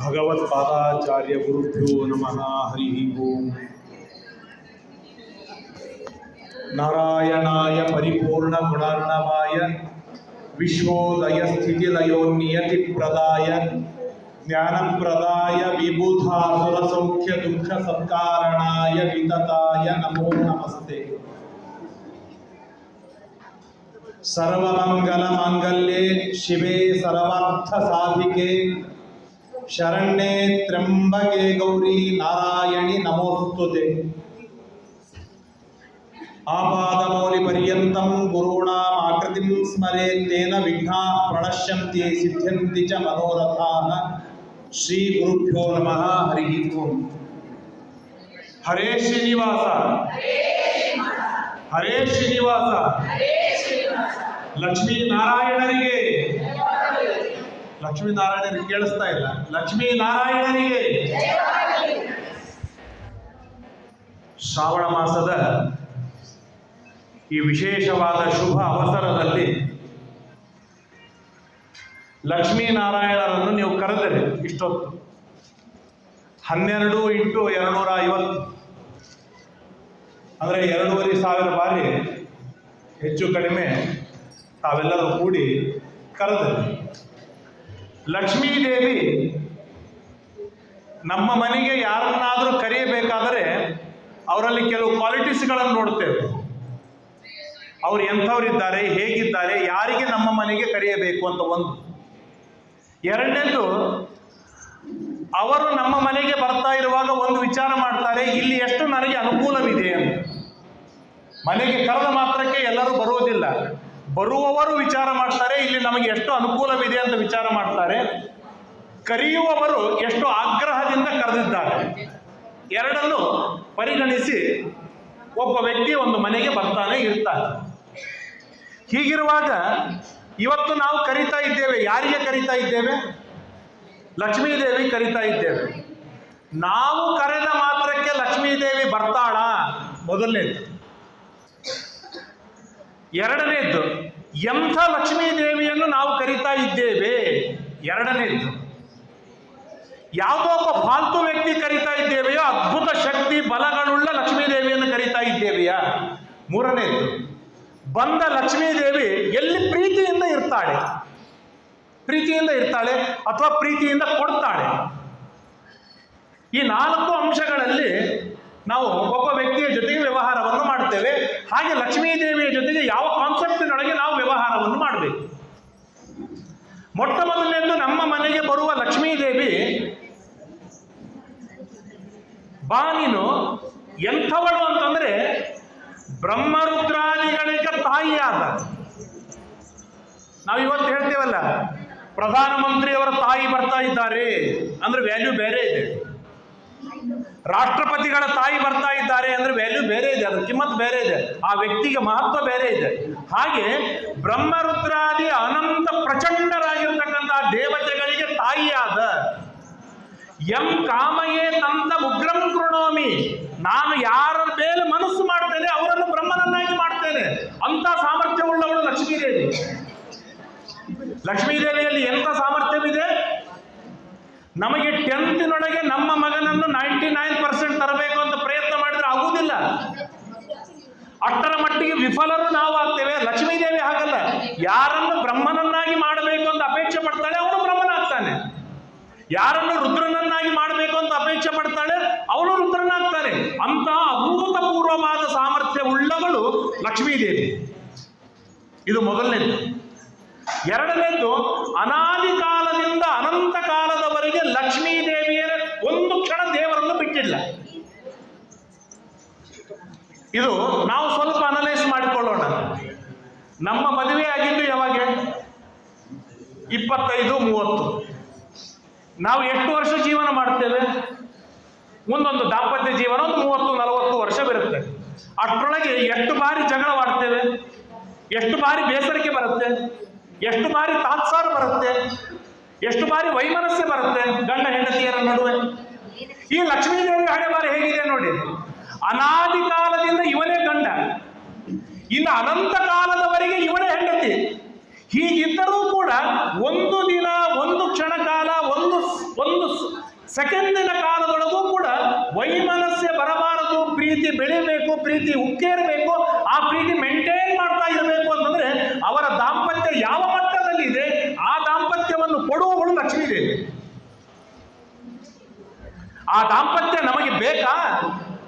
भगवत्पादाचार्यगुरुभ्यो नमः, हरिः ओम्। नारायणाय परिपूर्णगुणार्णवाय, विश्वोदयस्थितिलयोन्नियतिप्रदाय, ज्ञानप्रदाय विबुधासुरसौख्यदुःखसत्कारणाय वितताय नमो नमस्ते। सर्वमङ्गलमाङ्गल्ये शिवे सर्वार्थसाधिके ಶರಣ್ಯೆ ತ್ರಂಬಗೆ ಗೌರಿ ನಾರಾಯಣಿ ನಮೋಸ್ತುತೆ. ಆಪಾದಮೌಲಿ ಪರ್ಯಂತಂ ಗುರುಣಾಂ ಆಕೃತಿಂ ಸ್ಮರೆ ತೇನ ವಿಘ್ನಾ ಪ್ರಣಶ್ಯಂತಿ ಸಿದ್ಧಂತಿ ಚ ಮನೋರಥಾನ. ಶ್ರೀ ಗುರುಭ್ಯೋ ನಮಃ. ಹರಿ ಓಂ. ಹರೇ ಶ್ರೀನಿವಾಸ. ಹರೇ ಶ್ರೀನಿವಾಸ. ಲಕ್ಷ್ಮೀ ನಾರಾಯಣರಿಗೆ ಲಕ್ಷ್ಮೀ ನಾರಾಯಣರಿಗೆ ಕೇಳಿಸ್ತಾ ಇಲ್ಲ. ಲಕ್ಷ್ಮೀ ನಾರಾಯಣರಿಗೆ ಶ್ರಾವಣ ಮಾಸದ ಈ ವಿಶೇಷವಾದ ಶುಭ ಅವಸರದಲ್ಲಿ ಲಕ್ಷ್ಮೀನಾರಾಯಣರನ್ನು ನೀವು ಕರೆದರೆ ಇಷ್ಟೊತ್ತು. ಹನ್ನೆರಡು ಇಂಟು ಎರಡುನೂರ ಐವತ್ತು. ಅಂದರೆ ಎರಡೂವರೆ ಸಾವಿರ ಬಾರಿ ಹೆಚ್ಚು ಕಡಿಮೆ ತಾವೆಲ್ಲರೂ ಕೂಡಿ ಕರೆದರು. ಲಕ್ಷ್ಮೀದೇವಿ ನಮ್ಮ ಮನೆಗೆ ಯಾರನ್ನಾದರೂ ಕರೆಯಬೇಕಾದರೆ ಅವರಲ್ಲಿ ಕೆಲವು ಕ್ವಾಲಿಟೀಸ್ಗಳನ್ನು ನೋಡ್ತೇವೆ. ಅವ್ರು ಎಂಥವರಿದ್ದಾರೆ, ಹೇಗಿದ್ದಾರೆ, ಯಾರಿಗೆ ನಮ್ಮ ಮನೆಗೆ ಕರೆಯಬೇಕು ಅಂತ ಒಂದು. ಎರಡನೇದು, ಅವರು ನಮ್ಮ ಮನೆಗೆ ಬರ್ತಾ ಇರುವಾಗ ಒಂದು ವಿಚಾರ ಮಾಡ್ತಾರೆ, ಇಲ್ಲಿ ಎಷ್ಟು ನನಗೆ ಅನುಕೂಲವಿದೆ ಅಂತ. ಮನೆಗೆ ಕರೆದ ಮಾತ್ರಕ್ಕೆ ಎಲ್ಲರೂ ಬರುವುದಿಲ್ಲ. ಬರುವವರು ವಿಚಾರ ಮಾಡ್ತಾರೆ, ಇಲ್ಲಿ ನಮಗೆ ಎಷ್ಟು ಅನುಕೂಲವಿದೆ ಅಂತ ವಿಚಾರ ಮಾಡ್ತಾರೆ. ಕರೆಯುವವರು ಎಷ್ಟು ಆಗ್ರಹದಿಂದ ಕರೆದಿದ್ದಾರೆ. ಎರಡನ್ನು ಪರಿಗಣಿಸಿ ಒಬ್ಬ ವ್ಯಕ್ತಿ ಒಂದು ಮನೆಗೆ ಬರ್ತಾನೆ ಇರ್ತಾನೆ. ಹೀಗಿರುವಾಗ ಇವತ್ತು ನಾವು ಕರಿತಾ ಇದ್ದೇವೆ, ಯಾರಿಗೆ ಕರಿತಾ ಇದ್ದೇವೆ? ಲಕ್ಷ್ಮೀದೇವಿ ಕರಿತಾ ಇದ್ದೇವೆ. ನಾವು ಕರೆದ ಮಾತ್ರಕ್ಕೆ ಲಕ್ಷ್ಮೀದೇವಿ ಬರ್ತಾಳ? ಮೊದಲನೇದು. ಎರಡನೇದ್ದು, ಎಂಥ ಲಕ್ಷ್ಮೀ ದೇವಿಯನ್ನು ನಾವು ಕರಿತಾ ಇದ್ದೇವೆ? ಎರಡನೇದ್ದು, ಯಾವುದೋ ಒಬ್ಬ ಫಾಲ್ತು ವ್ಯಕ್ತಿ ಕರಿತಾ ಇದ್ದೇವೆಯೋ, ಅದ್ಭುತ ಶಕ್ತಿ, ಬಲಗಳುಳ್ಳ ಲಕ್ಷ್ಮೀ ದೇವಿಯನ್ನು ಕರಿತಾ ಇದ್ದೇವೆಯಾ? ಮೂರನೇದ್ದು, ಬಂದ ಲಕ್ಷ್ಮೀದೇವಿ ಎಲ್ಲಿ ಪ್ರೀತಿಯಿಂದ ಇರ್ತಾಳೆ? ಪ್ರೀತಿಯಿಂದ ಇರ್ತಾಳೆ ಅಥವಾ ಪ್ರೀತಿಯಿಂದ ಕೊಡ್ತಾಳೆ? ಈ ನಾಲ್ಕು ಅಂಶಗಳಲ್ಲಿ ನಾವು ಒಬ್ಬ ವ್ಯಕ್ತಿಯ ಜೊತೆಗೆ ವ್ಯವಹಾರವನ್ನು ಮಾಡ್ತೇವೆ ಹಾಗೆ ಲಕ್ಷ್ಮೀದೇವಿಯ ಜೊತೆಗೆ ಯಾವ ಕಾನ್ಸೆಪ್ಟಿನೊಳಗೆ ನಾವು ವ್ಯವಹಾರವನ್ನು ಮಾಡಬೇಕು. ಮೊಟ್ಟ ಮೊದಲನೇದು ನಮ್ಮ ಮನೆಗೆ ಬರುವ ಲಕ್ಷ್ಮೀದೇವಿ ಬಾ ನೀನು ಎಂಥವಳು ಅಂತಂದ್ರೆ ಬ್ರಹ್ಮರುದ್ರಾದಿಗಳಿಗೆ ತಾಯಿಯಾದ. ನಾವು ಇವತ್ತು ಹೇಳ್ತೇವಲ್ಲ, ಪ್ರಧಾನಮಂತ್ರಿಯವರ ತಾಯಿ ಬರ್ತಾ ಇದ್ದಾರೆ. ಅಂದ್ರೆ ವ್ಯಾಲ್ಯೂ ಬೇರೆ ಇದೆ. ರಾಷ್ಟ್ರಪತಿಗಳ ತಾಯಿ ಬರ್ತಾ ಇದ್ದಾರೆ ಅಂದ್ರೆ ವ್ಯಾಲ್ಯೂ ಬೇರೆ ಇದೆ ಅದ್ರ ಕಿಮ್ಮತ್ ಬೇರೆ ಇದೆ, ಆ ವ್ಯಕ್ತಿಗೆ ಮಹತ್ವ ಬೇರೆ ಇದೆ. ಹಾಗೆ ಬ್ರಹ್ಮರುದ್ರಾದಿ ಅನಂತ ಪ್ರಚಂಡರಾಗಿರ್ತಕ್ಕಂತಹ ದೇವತೆಗಳಿಗೆ ತಾಯಿಯಾದ ಎಂ ಕಾಮಯೇ ತಂತ ಉಗ್ರಂ ಕೃಣೋಮಿ, ನಾನು ಯಾರ ಮೇಲೆ ಮನಸ್ಸು ಮಾಡ್ತೇನೆ ಅವರನ್ನು ಬ್ರಹ್ಮನನ್ನಾಗಿ ಮಾಡ್ತೇನೆ. ಅಂತ ಸಾಮರ್ಥ್ಯವುಳ್ಳವಳು ಲಕ್ಷ್ಮೀದೇವಿ. ಲಕ್ಷ್ಮೀದೇವಿಯಲ್ಲಿ ಎಂಥ ಸಾಮರ್ಥ್ಯವಿದೆ? ನಮಗೆ ಟೆಂತಿನೊಳಗೆ ನಮ್ಮ ಮಗನನ್ನು ನೈಂಟಿ ನೈನ್ ಪರ್ಸೆಂಟ್ ತರಬೇಕು ಅಂತ ಪ್ರಯತ್ನ ಮಾಡಿದ್ರೆ ಆಗುವುದಿಲ್ಲ ಅಷ್ಟರ ಮಟ್ಟಿಗೆ ವಿಫಲರು ನಾವು ಆಗ್ತೇವೆ ಲಕ್ಷ್ಮೀದೇವಿ ಹಾಗಲ್ಲ. ಯಾರನ್ನು ಬ್ರಹ್ಮನನ್ನಾಗಿ ಮಾಡಬೇಕು ಅಂತ ಅಪೇಕ್ಷೆ ಪಡ್ತಾಳೆ, ಅವನು ಬ್ರಹ್ಮನಾಗ್ತಾನೆ. ಯಾರನ್ನು ರುದ್ರನನ್ನಾಗಿ ಮಾಡಬೇಕು ಅಂತ ಅಪೇಕ್ಷೆ ಪಡ್ತಾಳೆ, ಅವನು ರುದ್ರನಾಗ್ತಾನೆ. ಅಂತ ಅಭೂತಪೂರ್ವವಾದ ಸಾಮರ್ಥ್ಯ ಉಳ್ಳವಳು ಲಕ್ಷ್ಮೀದೇವಿ. ಇದು ಮೊದಲನೇದು. ಎರಡನೇದು ಅನಾದಿ ಕಾಲದಿಂದ ಅನಂತ ಕಾಲದವರೆಗೆ ಲಕ್ಷ್ಮೀ ದೇವಿಯರ ಒಂದು ಕ್ಷಣ ದೇವರನ್ನು ಬಿಟ್ಟಿಲ್ಲ. ಇದು ನಾವು ಸ್ವಲ್ಪ ಅನಲೈಸ್ ಮಾಡಿಕೊಳ್ಳೋಣ. ನಮ್ಮ ಮದುವೆ ಆಗಿದ್ದು ಯಾವಾಗ? ಇಪ್ಪತ್ತೈದು, ಮೂವತ್ತು. ನಾವು ಎಷ್ಟು ವರ್ಷ ಜೀವನ ಮಾಡ್ತೇವೆ? ಮುಂದೊಂದು ದಾಂಪತ್ಯ ಜೀವನ ಒಂದು ಮೂವತ್ತು, ನಲವತ್ತು ವರ್ಷ ಬರುತ್ತೆ. ಅಷ್ಟರೊಳಗೆ ಎಷ್ಟು ಬಾರಿ ಜಗಳವಾಡ್ತೇವೆ ಎಷ್ಟು ಬಾರಿ ಬೇಸರಿಕೆ ಬರುತ್ತೆ? ಎಷ್ಟು ಬಾರಿ ತಾತ್ಸಾರ ಬರುತ್ತೆ? ಎಷ್ಟು ಬಾರಿ ವೈಮನಸ್ಸೆ ಬರುತ್ತೆ? ಗಂಡ ಹೆಂಡತಿಯರ ನಡುವೆ. ಈ ಲಕ್ಷ್ಮೀದೇವಿ ಹಣೆ ಬಾರಿ ಹೇಗಿದೆ ನೋಡಿ. ಅನಾದಿ ಕಾಲದಿಂದ ಇವನೇ ಗಂಡ. ಇನ್ನು ಅನಂತ ಕಾಲದವರೆಗೆ ಇವನೇ ಹೆಂಡತಿ. ಹೀಗಿದ್ದರೂ ಕೂಡ ಒಂದು ದಿನ, ಒಂದು ಕ್ಷಣ ಕಾಲ, ಒಂದು ಒಂದು ಸೆಕೆಂಡಿನ ಕಾಲದೊಳಗೂ ಕೂಡ ವೈಮನಸ್ಯ ಬರಬಾರದು. ಪ್ರೀತಿ ಬೆಳಿಬೇಕು, ಪ್ರೀತಿ ಉಕ್ಕೇರಬೇಕು. ಆ ಪ್ರೀತಿ ಮೇಂಟೈನ್ ಮಾಡ್ತಾ ಇರಬೇಕು ಅಂತಂದ್ರೆ ಅವರ ದಾಂಪತ್ಯ ಯಾವ ಮಟ್ಟದಲ್ಲಿ ಇದೆ ಆ ದಾಂಪತ್ಯವನ್ನು ಕೊಡುವವಳು ಲಕ್ಷ್ಮೀದೇವಿ ಆ ದಾಂಪತ್ಯ ನಮಗೆ ಬೇಕಾ?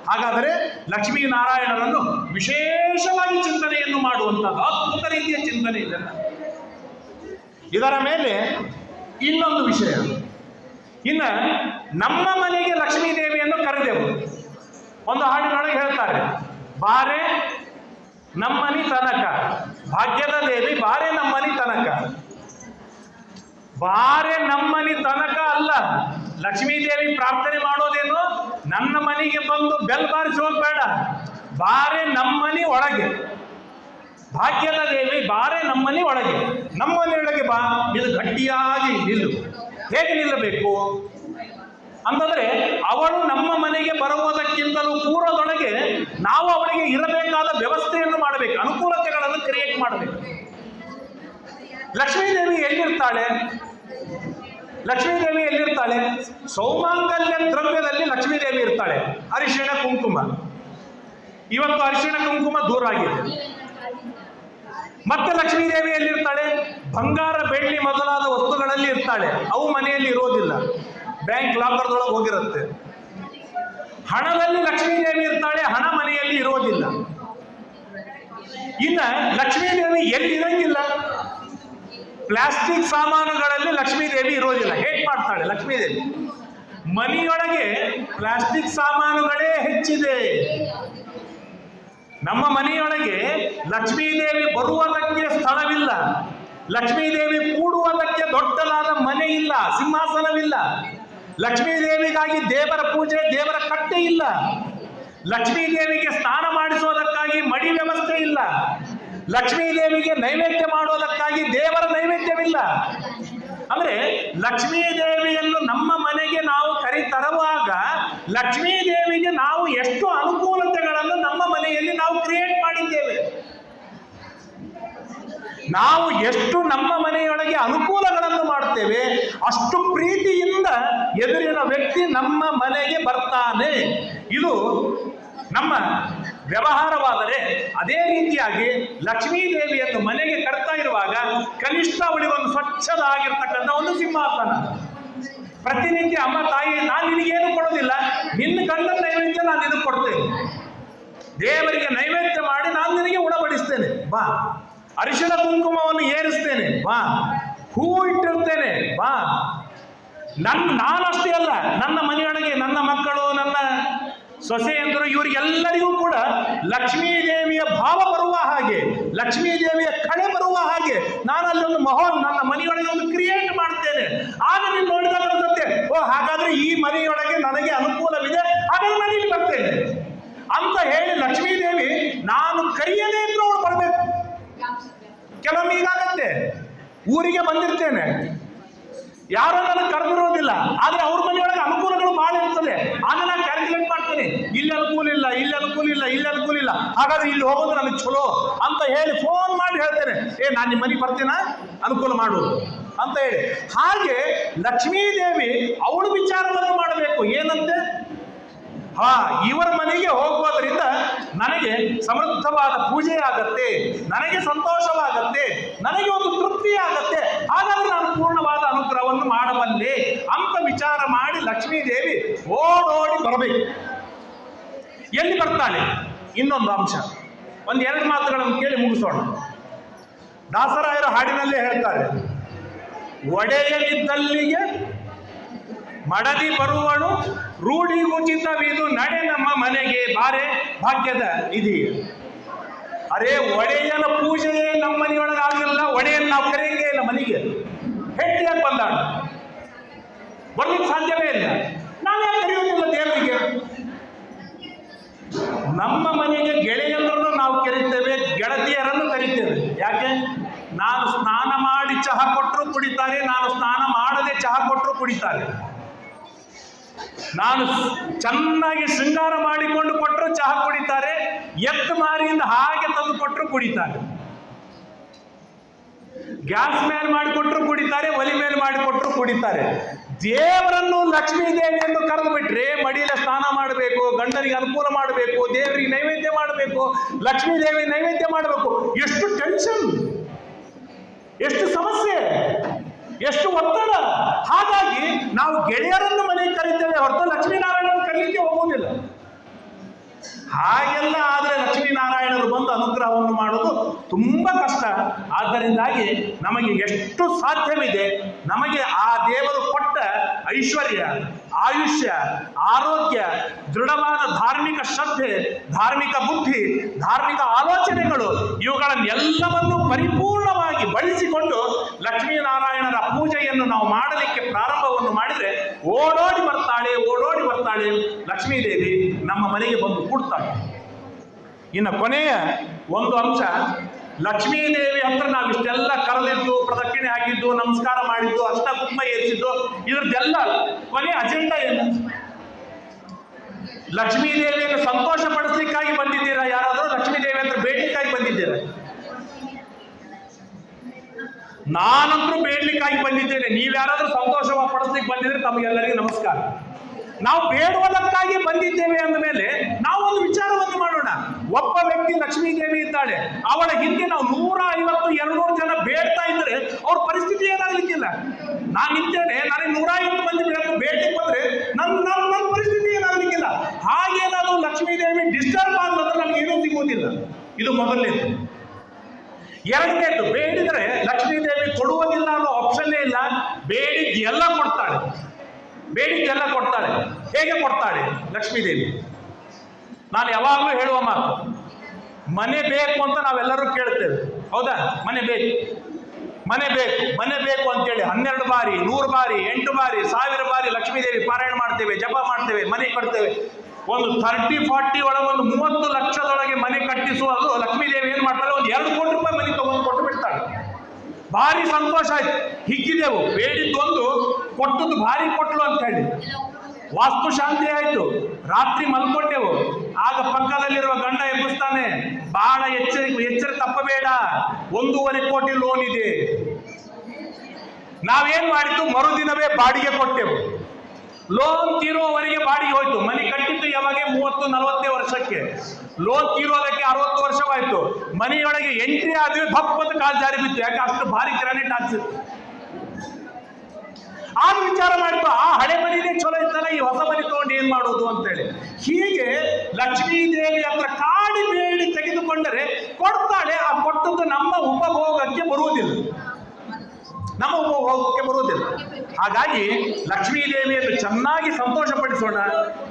ಹಾಗಾದರೆ ಲಕ್ಷ್ಮೀನಾರಾಯಣರನ್ನು ವಿಶೇಷವಾಗಿ ಚಿಂತನೆಯನ್ನು ಮಾಡುವಂತಹ ಅದ್ಭುತ ರೀತಿಯ ಚಿಂತನೆ ಇದೆ ಇದರ ಮೇಲೆ ಇನ್ನೊಂದು ವಿಷಯ. ಇನ್ನ ನಮ್ಮ ಮನೆಗೆ ಲಕ್ಷ್ಮೀ ದೇವಿಯನ್ನು ಕರೆದೆವು. ಒಂದು ಹಾಡಿನೊಳಗೆ ಹೇಳ್ತಾರೆ, ಬಾರೆ ನಮ್ಮನಿ ತನಕ, ಭಾಗ್ಯದ ದೇವಿ ಬಾರೆ ನಮ್ಮನಿ ತನಕ. ಬಾರೆ ನಮ್ಮನಿ ತನಕ ಅಲ್ಲ. ಲಕ್ಷ್ಮೀ ದೇವಿ ಪ್ರಾರ್ಥನೆ ಮಾಡೋದೇನು? ನನ್ನ ಮನೆಗೆ ಬಂದು ಬೆಲ್ ಬಾರಿಸಿ ಹೋಗ್ಬೇಡ ಬಾರೆ ನಮ್ಮನಿ ಒಳಗೆ. ಭಾಗ್ಯದ ದೇವಿ ಬಾರೆ ನಮ್ಮನಿ ಒಳಗೆ. ನಮ್ಮನೆಯೊಳಗೆ ಬಾ. ಇದು ಗಟ್ಟಿಯಾಗಿ ನಿಲ್ಲು. ಹೇಗೆ ನಿಲ್ಲಬೇಕು? ಅಂತಂದ್ರೆ ಅವಳು ನಮ್ಮ ಮನೆಗೆ ಬರುವುದಕ್ಕಿಂತಲೂ ಪೂರ್ವದೊಳಗೆ ನಾವು ಅವಳಿಗೆ ಇರಬೇಕಾದ ವ್ಯವಸ್ಥೆಯನ್ನು ಮಾಡಬೇಕು. ಅನುಕೂಲತೆಗಳನ್ನು ಕ್ರಿಯೇಟ್ ಮಾಡಬೇಕು. ಲಕ್ಷ್ಮೀದೇವಿ ಎಲ್ಲಿರ್ತಾಳೆ? ಲಕ್ಷ್ಮೀದೇವಿ ಎಲ್ಲಿರ್ತಾಳೆ? ಸೌಮಾಂಗಲ್ಯ ದ್ರವ್ಯದಲ್ಲಿ ಲಕ್ಷ್ಮೀದೇವಿ ಇರ್ತಾಳೆ. ಅರಿಶಿಣ, ಕುಂಕುಮ. ಇವತ್ತು ಅರಿಶಿಣ, ಕುಂಕುಮ ದೂರ ಆಗಿದೆ. ಮತ್ತೆ ಲಕ್ಷ್ಮೀದೇವಿ ಎಲ್ಲಿರ್ತಾಳೆ? ಬಂಗಾರ ಬೆಳ್ಳಿ ಮೊದಲಾದ ವಸ್ತುಗಳಲ್ಲಿ ಇರ್ತಾಳೆ. ಅವು ಮನೆಯಲ್ಲಿ ಇರೋದಿಲ್ಲ. ಬ್ಯಾಂಕ್ ಲಾಕರ್ದೊಳಗೆ ಹೋಗಿರುತ್ತೆ. ಹಣದಲ್ಲಿ ಲಕ್ಷ್ಮೀದೇವಿ ಇರ್ತಾಳೆ, ಹಣ ಮನೆಯಲ್ಲಿ ಇರೋದಿಲ್ಲ. ಇನ್ನ ಲಕ್ಷ್ಮೀದೇವಿ ಎಲ್ಲಿ ಇರಂಗಿಲ್ಲ. ಪ್ಲಾಸ್ಟಿಕ್ ಸಾಮಾನುಗಳಲ್ಲಿ ಲಕ್ಷ್ಮೀದೇವಿ ಇರೋದಿಲ್ಲ. ಹೇಗೆ ಮಾಡ್ತಾಳೆ ಲಕ್ಷ್ಮೀದೇವಿ? ಮನೆಯೊಳಗೆ ಪ್ಲಾಸ್ಟಿಕ್ ಸಾಮಾನುಗಳೇ ಹೆಚ್ಚಿದೆ. ನಮ್ಮ ಮನೆಯೊಳಗೆ ಲಕ್ಷ್ಮೀದೇವಿ ಬರುವುದಕ್ಕೆ ಸ್ಥಳವಿಲ್ಲ. ಲಕ್ಷ್ಮೀದೇವಿ ಕೂಡುವುದಕ್ಕೆ ದೊಡ್ಡದಾದ ಮನೆ ಇಲ್ಲ, ಸಿಂಹಾಸನವಿಲ್ಲ. ಲಕ್ಷ್ಮೀದೇವಿಗಾಗಿ ದೇವರ ಪೂಜೆ, ದೇವರ ಕಟ್ಟೆ ಇಲ್ಲ. ಲಕ್ಷ್ಮೀದೇವಿಗೆ ಸ್ನಾನ ಮಾಡಿಸುವುದಕ್ಕಾಗಿ ಮಡಿ ವ್ಯವಸ್ಥೆ ಇಲ್ಲ. ಲಕ್ಷ್ಮೀದೇವಿಗೆ ನೈವೇದ್ಯ ಮಾಡೋದಕ್ಕಾಗಿ ದೇವರ ನೈವೇದ್ಯವಿಲ್ಲ. ಅಂದ್ರೆ ಲಕ್ಷ್ಮೀ ದೇವಿಯನ್ನು ನಮ್ಮ ಮನೆಗೆ ನಾವು ಕರಿತರುವಾಗ ಲಕ್ಷ್ಮೀ ದೇವಿಗೆ ನಾವು ಎಷ್ಟು ಅನುಕೂಲತೆಗಳನ್ನು ನಮ್ಮ ಮನೆಯಲ್ಲಿ ನಾವು ಕ್ರಿಯೇಟ್ ಮಾಡಿದ್ದೇವೆ. ನಾವು ಎಷ್ಟು ನಮ್ಮ ಮನೆಯೊಳಗೆ ಅನುಕೂಲಗಳನ್ನು ಮಾಡ್ತೇವೆ, ಅಷ್ಟು ಪ್ರೀತಿಯಿಂದ ಎದುರಿನ ವ್ಯಕ್ತಿ ನಮ್ಮ ಮನೆಗೆ ಬರ್ತಾನೆ. ಇದು ನಮ್ಮ ವ್ಯವಹಾರವಾದರೆ ಅದೇ ರೀತಿಯಾಗಿ ಲಕ್ಷ್ಮೀ ದೇವಿಯನ್ನು ಮನೆಗೆ ಕರ್ತಾ ಇರುವಾಗ ಕನಿಷ್ಠ ಅವಳಿಗೊಂದು ಸ್ವಚ್ಛದಾಗಿರ್ತಕ್ಕಂಥ ಒಂದು ಸಿಂಹಾಸನ. ಪ್ರತಿನಿತ್ಯ ಅಮ್ಮ, ತಾಯಿ, ನಾನು ನಿನಗೇನು ಕೊಡೋದಿಲ್ಲ. ನಿನ್ನ ಕಂಡ ನೈವೇದ್ಯ ನಾನು ನಿನಗೆ ಕೊಡ್ತೇನೆ. ದೇವರಿಗೆ ನೈವೇದ್ಯ ಮಾಡಿ ನಾನು ನಿನಗೆ ಉಣಬಡಿಸ್ತೇನೆ. ಬಾ. ಅರಿಶಿಣ ಕುಂಕುಮವನ್ನು ಏರಿಸ್ತೇನೆ. ಬಾ. ಹೂ ಇಟ್ಟಿರ್ತೇನೆ. ಬಾ. ನನ್ನ ನಾನಷ್ಟೇ ಅಲ್ಲ, ನನ್ನ ಮನೆಯೊಳಗೆ ನನ್ನ ಮಕ್ಕಳು, ನನ್ನ ಸೊಸೆಯಂದರು ಇವರಿಗೆಲ್ಲರಿಗೂ ಕೂಡ ಲಕ್ಷ್ಮೀ ದೇವಿಯ ಭಾವ ಬರುವ ಹಾಗೆ, ಲಕ್ಷ್ಮೀ ದೇವಿಯ ಕಳೆ ಬರುವ ಹಾಗೆ ನಾನು ಅಲ್ಲಿ ಒಂದು ಮಹೋನ್ ನನ್ನ ಮನೆಯೊಳಗೆ ಒಂದು ಕ್ರಿಯೇಟ್ ಮಾಡ್ತೇನೆ. ಆಗ ನೀನು ಅನ್ಸುತ್ತೆ ಓ, ಹಾಗಾದ್ರೆ ಈ ಮನೆಯೊಳಗೆ ನನಗೆ ಅನುಕೂಲವಿದೆ, ಹಾಗಾದ್ರೆ ಮನೆಯಲ್ಲಿ ಬರ್ತೇನೆ. ಅಂತ ಹೇಳಿ ಲಕ್ಷ್ಮೀ ದೇವಿ, ನಾನು ಕರೆಯದೇ ಇದ್ರು ಅವಳು ಬರಬೇಕು. ಕೆಲವೊಮ್ಮೆ ಈಗಾಗತ್ತೆ ಊರಿಗೆ ಬಂದಿರ್ತೇನೆ. ಯಾರೋ ನನಗೆ ಕರೆದಿರೋದಿಲ್ಲ, ಆದ್ರೆ ಅವ್ರ ಮನೆಯೊಳಗೆ ಅನುಕೂಲಗಳು ಬಹಳ ಇರ್ತದೆ. ಆಗ ನಾನು ಮಾಡ್ತೇನೆ ಇಲ್ಲಿ ಅನುಕೂಲ ಇಲ್ಲ, ಇಲ್ಲಿ ಅನುಕೂಲ ಇಲ್ಲ, ಇಲ್ಲಿ ಅನುಕೂಲ ಇಲ್ಲ. ಹಾಗಾದ್ರೆ ಇಲ್ಲಿ ಹೋಗೋದು ನನಗೆ ಚಲೋ ಅಂತ ಹೇಳಿ ಫೋನ್ ಮಾಡಿ ಹೇಳ್ತೇನೆ. ಏ, ನಾನು ನಿಮ್ಮ ಮನೆಗೆ ಬರ್ತೇನೆ? ಅನುಕೂಲ ಮಾಡು ಅಂತ ಹೇಳಿ. ಹಾಗೆ ಲಕ್ಷ್ಮೀದೇವಿ ಅವಳು ವಿಚಾರವನ್ನು ಮಾಡಬೇಕು. ಏನಂತೆ? ಹಾ, ಇವರ ಮನೆಗೆ ಹೋಗುವುದರಿಂದ ನನಗೆ ಸಮೃದ್ಧವಾದ ಪೂಜೆ ಆಗತ್ತೆ, ನನಗೆ ಸಂತೋಷವಾಗತ್ತೆ, ನನಗೆ ಒಂದು ತೃಪ್ತಿ ಆಗತ್ತೆ. ಹಾಗಾದ್ರೆ ನಾನು ಪೂರ್ಣವಾದ ಅನುಗ್ರಹವನ್ನು ಮಾಡಬಲ್ಲೆ ಅಂತ ವಿಚಾರ ಮಾಡಿ ಲಕ್ಷ್ಮೀ ದೇವಿ ಓಡೋಡಿ ಬರಬೇಕು. ಎಲ್ಲಿ ಬರ್ತಾನೆ? ಇನ್ನೊಂದು ಅಂಶ. ಒಂದು ಎರಡು ಮಾತುಗಳನ್ನು ಕೇಳಿ ಮುಗಿಸೋಣ. ದಾಸರಾಯರ ಹಾಡಿನಲ್ಲೇ ಹೇಳ್ತಾರೆ ಒಡೆಯಲಿದ್ದಲ್ಲಿಗೆ ಮಡದಿ ಬರುವಳು ರೂಢಿ ಉಚಿತವಿದು ನಡೆ ನಮ್ಮ ಮನೆಗೆ ಬಾರೆ ಭಾಗ್ಯದ ಇದಿ ಅರೆ, ಒಡೆಯನ ಪೂಜೆಯೇ ನಮ್ಮ ಮನೆಯೊಳಗೆ ಆಗಲಿಲ್ಲ ಒಡೆಯನ್ ನಾವು ಕರೆಯಂಗೇ ಇಲ್ಲ ಮನೆಗೆ. ಹೆಂಡತಿಯಾಗಿ ಬಂದಾಳು. ಬರ್ಲಿಕ್ಕೆ ಸಾಧ್ಯವೇ ಇಲ್ಲ. ನಾನು ಕರೆಯೋದಿಲ್ಲ ದೇವರಿಗೆ? ನಮ್ಮ ಮನೆಗೆ ಗೆಳೆಯರನ್ನು ನಾವು ಕರೀತೇವೆ, ಗೆಳತಿಯರನ್ನು ಕರೀತೇವೆ. ಯಾಕೆ? ನಾನು ಸ್ನಾನ ಮಾಡಿ ಚಹಾ ಕೊಟ್ಟರು ಕುಡಿತಾರೆ, ನಾನು ಸ್ನಾನ ಮಾಡದೆ ಚಹಾ ಕೊಟ್ಟರು ಕುಡಿತಾರೆ. ನಾನು ಚೆನ್ನಾಗಿ ಶೃಂಗಾರ ಮಾಡಿಕೊಂಡು ಕೊಟ್ಟರು ಚಹಾ ಕುಡಿತಾರೆ, ಎತ್ತು ಮಾರಿಯಿಂದ ಹಾಗೆ ತಂದು ಕೊಟ್ಟರು ಕುಡಿತಾರೆ. ಗ್ಯಾಸ್ ಮೇಲೆ ಮಾಡಿಕೊಟ್ರು ಕುಡಿತಾರೆ, ಒಲಿ ಮೇಲೆ ಮಾಡಿಕೊಟ್ರು ಕುಡಿತಾರೆ. ದೇವರನ್ನು ಲಕ್ಷ್ಮೀ ಎಂದು ಕರೆದು ಬಿಟ್ರೆ ಮಡಿಲ ಸ್ನಾನ ಮಾಡಬೇಕು, ಗಂಡನಿಗೆ ಅನುಕೂಲ ಮಾಡಬೇಕು, ದೇವರಿಗೆ ನೈವೇದ್ಯ ಮಾಡಬೇಕು, ಲಕ್ಷ್ಮೀ ದೇವಿ ನೈವೇದ್ಯ ಮಾಡಬೇಕು. ಎಷ್ಟು ಟೆನ್ಷನ್ ಎಷ್ಟು ಸಮಸ್ಯೆ, ಎಷ್ಟು ಒತ್ತಡ. ಹಾಗಾಗಿ ನಾವು ಗೆಳೆಯರನ್ನು ಮನೆಗೆ ಕರೀತೇವೆ ಹೊರತು ಲಕ್ಷ್ಮೀನಾರಾಯಣನ ಕರೀಲಿಕ್ಕೆ ಹೋಗುವುದಿಲ್ಲ. ಹಾಗೆಲ್ಲ ಆದರೆ ಲಕ್ಷ್ಮೀನಾರಾಯಣರು ಬಂದು ಅನುಗ್ರಹವನ್ನು ಮಾಡೋದು ತುಂಬ ಕಷ್ಟ. ಆದ್ದರಿಂದಾಗಿ ನಮಗೆ ಎಷ್ಟು ಸಾಧ್ಯವಿದೆ, ನಮಗೆ ಆ ದೇವರು ಕೊಟ್ಟ ಐಶ್ವರ್ಯ, ಆಯುಷ್ಯ, ಆರೋಗ್ಯ, ದೃಢವಾದ ಧಾರ್ಮಿಕ ಶ್ರದ್ಧೆ, ಧಾರ್ಮಿಕ ಬುದ್ಧಿ, ಧಾರ್ಮಿಕ ಆಲೋಚನೆಗಳು ಇವುಗಳನ್ನೆಲ್ಲವನ್ನು ಪರಿಪೂರ್ಣವಾಗಿ ಬಳಸಿಕೊಂಡು ಲಕ್ಷ್ಮೀನಾರಾಯಣರ ಪೂಜೆಯನ್ನು ನಾವು ಮಾಡಲಿಕ್ಕೆ ಪ್ರಾರಂಭವನ್ನು ಮಾಡಿದರೆ ಓಡೋಡಿ ಬರ್ತಾಳೆ ಓಡೋಡಿ ಬರ್ತಾಳೆ ಲಕ್ಷ್ಮೀದೇವಿ. ನಮ್ಮ ಮನೆಗೆ ಬಂದು ಕೂಡ್ತಾಳೆ. ಇನ್ನು ಕೊನೆಯ ಒಂದು ಅಂಶ ಲಕ್ಷ್ಮೀದೇವಿ ಹತ್ರ ನಾವು ಇಷ್ಟೆಲ್ಲ ಕರೆದಿದ್ದು, ಪ್ರದಕ್ಷಿಣೆ ಹಾಕಿದ್ದು, ನಮಸ್ಕಾರ ಮಾಡಿದ್ದು, ಅಷ್ಟ ಕುಂಭ ಏರಿಸಿದ್ದು, ಇದ್ರದ್ದೆಲ್ಲ ಕೊನೆಯ ಅಜೆಂಡಾ ಏನು? ಲಕ್ಷ್ಮೀದೇವಿಯನ್ನು ಸಂತೋಷ ಪಡಿಸ್ಲಿಕ್ಕಾಗಿ ಬಂದಿದ್ದೀರಾ? ಯಾರಾದರೂ ಲಕ್ಷ್ಮೀದೇವಿ ಹತ್ರ ಬೇಡ್ಲಿಕ್ಕಾಗಿ ಬಂದಿದ್ದೀರಾ? ನಾನಂತರೂ ಬೇಡ್ಲಿಕ್ಕಾಗಿ ಬಂದಿದ್ದೇನೆ. ನೀವ್ಯಾರಾದ್ರೂ ಸಂತೋಷ ಪಡಿಸ್ಲಿಕ್ಕೆ ಬಂದಿದ್ರೆ ತಮಗೆಲ್ಲರಿಗೂ ನಮಸ್ಕಾರ. ನಾವು ಬೇಡುವುದಕ್ಕಾಗಿ ಬಂದಿದ್ದೇವೆ ಅಂದ ಮೇಲೆ ನಾವು ಒಂದು ವಿಚಾರವನ್ನು ಮಾಡೋಣ. ಒಬ್ಬ ವ್ಯಕ್ತಿ ಲಕ್ಷ್ಮೀ ದೇವಿ ಇದ್ದಾಳೆ. ಅವಳ ಹಿಂದೆ ನಾವು ನೂರ ಐವತ್ತು ಎರಡ್ನೂರು ಜನ ಬೇಡ್ತಾ ಇದ್ರೆ ಅವ್ರ ಪರಿಸ್ಥಿತಿ ಏನಾಗ್ಲಿಕ್ಕಿಲ್ಲ. ನಾನು ಇದ್ದೇನೆ ನನಗೆ ನೂರ ಐವತ್ತು ಮಂದಿ ಬೇಡಿ ಬಂದ್ರೆ ನನ್ನ ನನ್ನ ಪರಿಸ್ಥಿತಿ ಏನಾಗ್ಲಿಕ್ಕಿಲ್ಲ. ಹಾಗೇನಾದ್ರೂ ಲಕ್ಷ್ಮೀ ದೇವಿ ಡಿಸ್ಟರ್ಬ್ ಆದ್ರೆ ನಮ್ಗೆ ಏನೂ ಸಿಗುವುದಿಲ್ಲ. ಇದು ಮೊದಲನೇದು. ಎರಡನೇದು, ಬೇಡಿದ್ರೆ ಲಕ್ಷ್ಮೀ ದೇವಿ ಕೊಡುವುದಿಲ್ಲ ಅನ್ನೋ ಆಪ್ಷನ್ನೇ ಇಲ್ಲ. ಬೇಡಿದ್ದು ಎಲ್ಲ ಕೊಡ್ತಾಳೆ. ಬೇಡಿದ್ದು ಎಲ್ಲ ಕೊಡ್ತಾಳೆ. ಹೇಗೆ ಕೊಡ್ತಾಳೆ? ಲಕ್ಷ್ಮೀದೇವಿ. ನಾನು ಯಾವಾಗಲೂ ಹೇಳುವ ಮಾತು, ಮನೆ ಬೇಕು ಅಂತ ನಾವೆಲ್ಲರೂ ಕೇಳ್ತೇವೆ. ಹೌದಾ? ಮನೆ ಬೇಕು. ಮನೆ ಬೇಕು ಮನೆ ಬೇಕು ಅಂತೇಳಿ ಹನ್ನೆರಡು ಬಾರಿ, ನೂರು ಬಾರಿ, ಎಂಟು ಬಾರಿ, ಸಾವಿರ ಬಾರಿ ಲಕ್ಷ್ಮೀದೇವಿ ಪಾರಾಯಣ ಮಾಡ್ತೇವೆ, ಜಪ ಮಾಡ್ತೇವೆ, ಮನೆ ಕಟ್ತೇವೆ. ಒಂದು ಥರ್ಟಿ ಫಾರ್ಟಿ ಒಳಗೆ ಒಂದು ಮೂವತ್ತು ಲಕ್ಷದೊಳಗೆ ಮನೆ ಕಟ್ಟಿಸುವುದು ಲಕ್ಷ್ಮೀ ದೇವಿ ಏನ್ ಮಾಡ್ತಾಳೆ ಒಂದು ಎರಡು ಕೋಟಿ ರೂಪಾಯಿ ಮನೆ ತಗೊಂಡು ಕೊಟ್ಟು ಬಿಡ್ತಾಳೆ ಭಾರಿ ಸಂತೋಷ ಆಯ್ತು. ಹಿಗ್ಗಿದೆವು. ಬೇಡಿದ್ದೊಂದು ಕೊಟ್ಟದ್ದು ಭಾರಿ ಕೊಟ್ಲು ಅಂತ ಹೇಳಿ. ವಾಸ್ತು ಶಾಂತಿ ಆಯ್ತು. ರಾತ್ರಿ ಮಲ್ಕೊಂಡೆವು. ಆಗ ಪಕ್ಕದಲ್ಲಿರುವ ಗಂಡ ಎಬ್ಬಿಸ್ತಾನೆ ಬಹಳ ಎಚ್ಚರ ಎಚ್ಚರ ತಪ್ಪಬೇಡ. ಒಂದೂವರೆ ಕೋಟಿ ಲೋನ್ ಇದೆ. ನಾವೇನ್ ಮಾಡಿದ್ದು ಮರುದಿನವೇ ಬಾಡಿಗೆ ಕೊಟ್ಟೆವು. ಲೋನ್ ತೀರುವವರೆಗೆ ಬಾಡಿಗೆ ಹೋಯ್ತು. ಮನೆ ಕಟ್ಟಿದ್ದು ಯಾವಾಗ? ಮೂವತ್ತು ನಲವತ್ತೇ ವರ್ಷಕ್ಕೆ. ಲೋನ್ ತೀರೋದಕ್ಕೆ ಅರವತ್ತು ವರ್ಷವಾಯ್ತು. ಮನೆಯೊಳಗೆ ಎಂಟ್ರಿ ಆದ್ವಿ, ಭಪ್ಪದ ಕಾಲ್ ಜಾರಿ ಬಿತ್ತು. ಯಾಕೆ? ಅಷ್ಟು ಭಾರಿ ಗ್ರಾನೇಟ್ ಹಾಕ್ಸಿತ್ತು ಆಗ ವಿಚಾರ ಮಾಡ್ತು ಆ ಹಳೆ ಮನೆಯೇ ಚಲೋ ಇತ್ತಲ್ಲ, ಈ ಹೊಸ ಮನೆ ತಗೊಂಡು ಏನ್ ಮಾಡೋದು ಅಂತೇಳಿ. ಹೀಗೆ ಲಕ್ಷ್ಮೀ ದೇವಿ ಹತ್ರ ಕಾಡಿ ಬೇಡಿ ತೆಗೆದುಕೊಂಡರೆ ಕೊಡ್ತಾಳೆ. ಆ ಕೊಟ್ಟದ್ದು ನಮ್ಮ ಉಪಭೋಗಕ್ಕೆ ಬರುವುದಿಲ್ಲ. ನಮ್ಮ ಉಪಭೋಗಕ್ಕೆ ಬರುವುದಿಲ್ಲ. ಹಾಗಾಗಿ ಲಕ್ಷ್ಮೀ ದೇವಿಯನ್ನು ಚೆನ್ನಾಗಿ ಸಂತೋಷಪಡಿಸೋಣ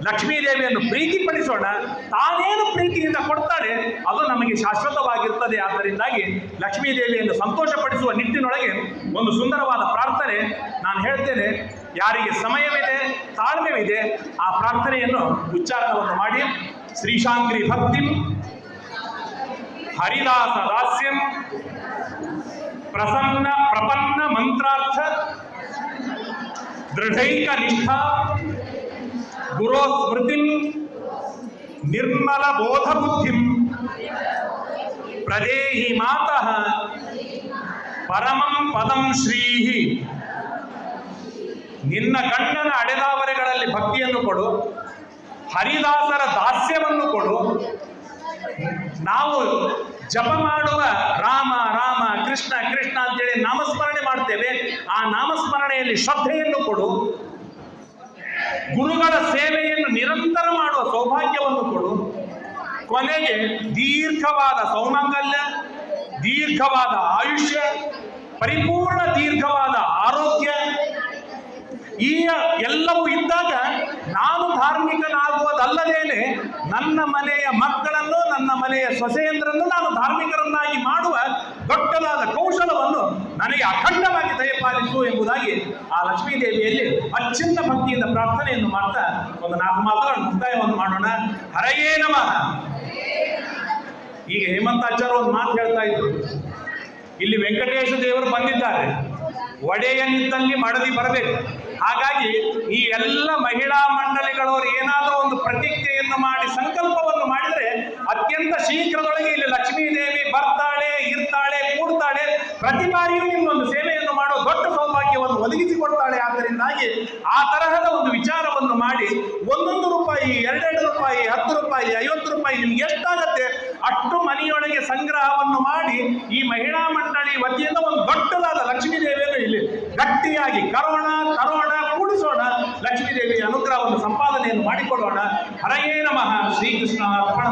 ಲಕ್ಷ್ಮೀ ದೇವಿಯನ್ನು ಪ್ರೀತಿಪಡಿಸೋಣ, ತಾನೇನು ಪ್ರೀತಿಯಿಂದ ಕೊಡ್ತಾಳೆ, ಅದು ನಮಗೆ ಶಾಶ್ವತವಾಗಿರ್ತದೆ. ಆದ್ದರಿಂದಾಗಿ ಲಕ್ಷ್ಮೀ ದೇವಿಯನ್ನು ಸಂತೋಷಪಡಿಸುವ ನಿಟ್ಟಿನೊಳಗೆ ಒಂದು ಸುಂದರವಾದ ಪ್ರಾರ್ಥನೆ ನಾನು ಹೇಳ್ತೇನೆ. ಯಾರಿಗೆ ಸಮಯವಿದೆ, ತಾಳ್ಮೆವಿದೆ, ಆ ಪ್ರಾರ್ಥನೆಯನ್ನು ಉಚ್ಚಾರಣವನ್ನು ಮಾಡಿ. ಶ್ರೀಶಾಂಗ್ರಿ ಭಕ್ತಿಂ ಹರಿದಾಸ ದಾಸ್ಯಂ ಪ್ರಸನ್ನ ಪ್ರಪನ್ನ ಮಂತ್ರಾರ್ಥ ದೃಢೈಕ ನಿಷ್ಠಾ ಗುರೋ ಸ್ಮೃತಿ ನಿರ್ಮಲ ಬೋಧ ಬುದ್ಧಿ ಪ್ರದೇಹಿ ಮಾತಃ ಪರಮಂ ಪದಂ ಶ್ರೀಹಿ. ನಿನ್ನ ಗಂಡನ ಅಡೆದಾವರೆಗಳಲ್ಲಿ ಭಕ್ತಿಯನ್ನು ಕೊಡು, ಹರಿದಾಸರ ದಾಸ್ಯವನ್ನು ಕೊಡು. ನಾವು ಜಪ ಮಾಡುವ ರಾಮ ರಾಮ, ಕೃಷ್ಣ ಕೃಷ್ಣ ಅಂತೇಳಿ ನಾಮಸ್ಮರಣೆ ಮಾಡ್ತೇವೆ. ಆ ನಾಮಸ್ಮರಣೆಯಲ್ಲಿ ಶ್ರದ್ಧೆಯನ್ನು ಕೊಡು. ಗುರುಗಳ ಸೇವೆಯನ್ನು ನಿರಂತರ ಮಾಡುವ ಸೌಭಾಗ್ಯವನ್ನು ಕೊಡು. ಕೊನೆಗೆ ದೀರ್ಘವಾದ ಸೌಮಂಗಲ್ಯ, ದೀರ್ಘವಾದ ಆಯುಷ್ಯ, ಪರಿಪೂರ್ಣ ದೀರ್ಘವಾದ ಆರೋಗ್ಯ ಈ ಎಲ್ಲವೂ ಇದ್ದಾಗ ನಾನು ಧಾರ್ಮಿಕನಾಗುವುದಲ್ಲದೇನೆ ನನ್ನ ಮನೆಯ ಮಕ್ಕಳನ್ನು, ನನ್ನ ಮನೆಯ ಸೊಸೆಯಂದ್ರನ್ನು ನಾನು ಧಾರ್ಮಿಕರನ್ನಾಗಿ ಮಾಡುವ ದೊಡ್ಡದಾದ ಕೌಶಲವನ್ನು ನನಗೆ ಅಖಂಡವಾಗಿ ದಯಪಾಲಿಸು ಎಂಬುದಾಗಿ ಆ ಲಕ್ಷ್ಮೀ ದೇವಿಯಲ್ಲಿ ಅತ್ಯಂತ ಭಕ್ತಿಯಿಂದ ಪ್ರಾರ್ಥನೆಯನ್ನು ಮಾಡ್ತಾ ಒಂದು ನಾಲ್ಕು ಮಾತುಗಳ ಮುಕ್ತಾಯವನ್ನು ಮಾಡೋಣ. ಹರಯೇ ನಮಃ. ಈಗ ಹೇಮಂತಾಚಾರ್ಯ ಒಂದು ಮಾತು ಹೇಳ್ತಾ ಇದ್ರು. ಇಲ್ಲಿ ವೆಂಕಟೇಶ ದೇವರು ಬಂದಿದ್ದಾರೆ. ಒಡೆಯನಿದ್ದಲ್ಲಿ ಮಡದಿ ಬರಬೇಕು. ಹಾಗಾಗಿ ಈ ಎಲ್ಲ ಮಹಿಳಾ ಮಂಡಳಿಗಳವರು ಏನಾದರೂ ಒಂದು ಪ್ರತಿಜ್ಞೆಯನ್ನು ಮಾಡಿ, ಸಂಕಲ್ಪವನ್ನು ಮಾಡಿದರೆ ಅತ್ಯಂತ ಶೀಘ್ರದೊಳಗೆ ಇಲ್ಲಿ ಲಕ್ಷ್ಮೀದೇವಿ ಬರ್ತಾಳೆ, ಇರ್ತಾಳೆ, ಕೂಡ್ತಾಳೆ, ಪ್ರತಿ ಬಾರಿಯೂ ನಿಮ್ಮೊಂದು ಸೇವೆಯನ್ನು ಮಾಡೋ ದೊಡ್ಡ ಸೌಭಾಗ್ಯವನ್ನು ಒದಗಿಸಿಕೊಡ್ತಾಳೆ. ಆದ್ದರಿಂದಾಗಿ ಆ ತರಹದ ಒಂದು ವಿಚಾರವನ್ನು ಮಾಡಿ ಒಂದೊಂದು ರೂಪಾಯಿ, ಎರಡೆರಡು ರೂಪಾಯಿ, ಹತ್ತು ರೂಪಾಯಿ, ಐವತ್ತು ರೂಪಾಯಿ ನಿಮ್ಗೆ ಎಷ್ಟಾಗತ್ತೆ ಅಷ್ಟು ಮನೆಯೊಳಗೆ ಸಂಗ್ರಹವನ್ನು ಮಾಡಿ ಈ ಮಹಿಳಾ ಮಂಡಳಿ ವತಿಯಿಂದ ಒಂದು ದೊಡ್ಡದಾದ ಲಕ್ಷ್ಮೀ ದೇವಿಯನ್ನು ಇಲ್ಲಿ ಗಟ್ಟಿಯಾಗಿ ಕರೋಣ ತರೋಣ ಕೂಡಿಸೋಣ. ಲಕ್ಷ್ಮೀದೇವಿಯ ಅನುಗ್ರಹವನ್ನು ಸಂಪಾದನೆಯನ್ನು ಮಾಡಿಕೊಳ್ಳೋಣ. ಹರಯೇ ನಮಃ ಶ್ರೀಕೃಷ್ಣ ಅರ್ಪಣ